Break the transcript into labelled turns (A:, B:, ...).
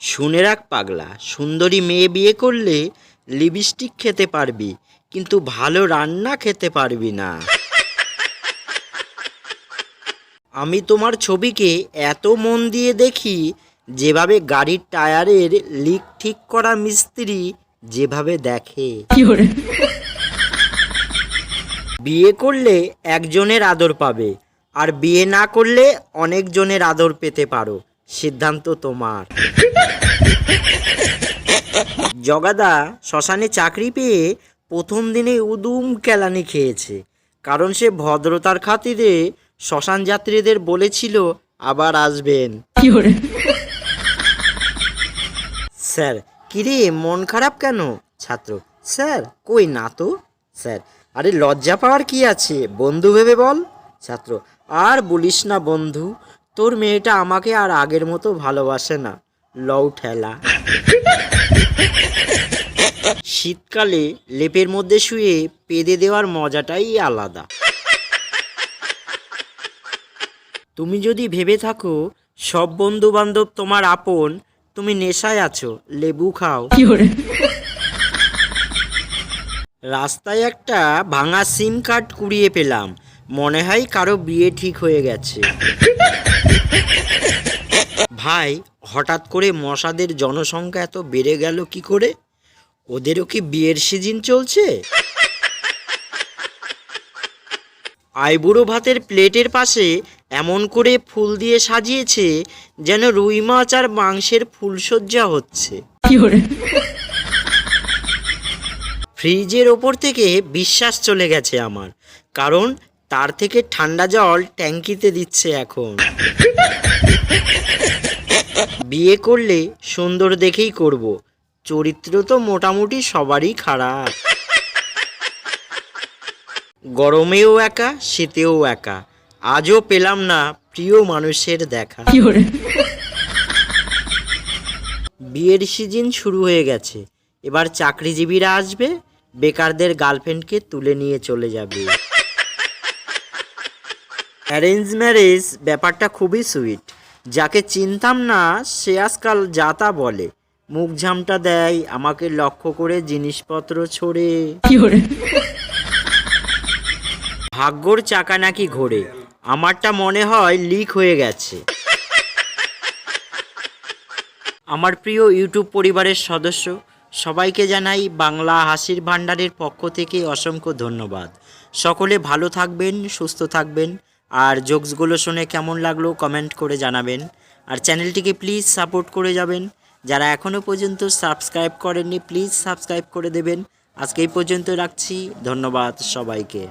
A: শুনে রাখ পাগলা সুন্দরী মেয়ে বিয়ে করলে লিপস্টিক খেতে পারবি কিন্তু ভালো রান্না খেতে পারবি না। আমি তোমার ছবিকে এত মন দিয়ে দেখি যেভাবে গাড়ির টায়ারের লিক ঠিক করা মিস্ত্রি যেভাবে দেখে। বিয়ে করলে একজনের আদর পাবে আর বিয়ে না করলে অনেকজনের আদর পেতে পারো। সিদ্ধান্ত তোমার। জগাদা শ্মশানে চাকরি পেয়ে প্রথম দিনে উদুম কেলানি খেয়েছে কারণ সে ভদ্রতার খাতিরে শ্মশান যাত্রীদের বলেছিল আবার আসবেন। স্যার কিরে মন খারাপ কেন? ছাত্র স্যার কই না তো? স্যার আরে লজ্জা পাওয়ার কি আছে? বন্ধু ভেবে বল। ছাত্র আর বলিস না বন্ধু তোর মেয়েটা আমাকে আর আগের মতো ভালোবাসে না। লও ঠেলা। শীতকালে লেপের মধ্যে শুয়ে পেদে দেওয়ার মজাটাই আলাদা। তুমি যদি ভেবে থাকো সব বন্ধু বান্ধব তোমার আপন তুমি নেশায় আছো লেবু খাও। রাস্তায় একটা ভাঙা সিম কার্ড কুড়িয়ে পেলাম। মনে হয় কারও বিয়ে ঠিক হয়ে গেছে। ভাই হঠাৎ করে মশাদের জনসংখ্যা এত বেড়ে গেল কি করে? ওদেরও কি বিয়ের সিজন চলছে? আইবুড়ো ভাতের প্লেটের পাশে এমন করে ফুল দিয়ে সাজিয়েছে যেন রুই মাছ আর মাংসের ফুলসজ্জা হচ্ছে। ফ্রিজের ওপর থেকে বিশ্বাস চলে গেছে আমার কারণ তার থেকে ঠান্ডা জল ট্যাঙ্কিতে দিচ্ছে এখন। বিয়ে করলে সুন্দর দেখেই করব। চরিত্র তো মোটামুটি সবারই খারাপ। গরমেও একা শীতেও একা। আজও পেলাম না প্রিয় মানুষের দেখা। বিয়ের সিজন শুরু হয়ে গেছে। এবার চাকরিজীবীরা আসবে বেকারদের গার্লফ্রেন্ডকে তুলে নিয়ে চলে যাবে। অ্যারেঞ্জ ম্যারেজ ব্যাপারটা খুবই সুইট। যাকে চিনতাম না সে আজকাল যা তা বলে। মুখ ঝামটা দেয় আমাকে লক্ষ্য করে জিনিসপত্র ছড়ে। ভাগ্যর চাকা নাকি ঘোরে। আমারটা মনে হয় লিক হয়ে গেছে। আমার প্রিয় ইউটিউব পরিবারের সদস্য সবাইকে জানাই বাংলা হাসির ভাণ্ডারের পক্ষ থেকে অসংখ্য ধন্যবাদ। সকলে ভালো থাকবেন সুস্থ থাকবেন। আর জোকসগুলো শুনে কেমন লাগল কমেন্ট করে জানাবেন। আর চ্যানেলটিকে প্লিজ সাপোর্ট করে যাবেন। যারা এখনও পর্যন্ত সাবস্ক্রাইব করেননি, প্লিজ সাবস্ক্রাইব করে দেবেন। আজকে এই পর্যন্ত রাখছি। ধন্যবাদ সবাইকে।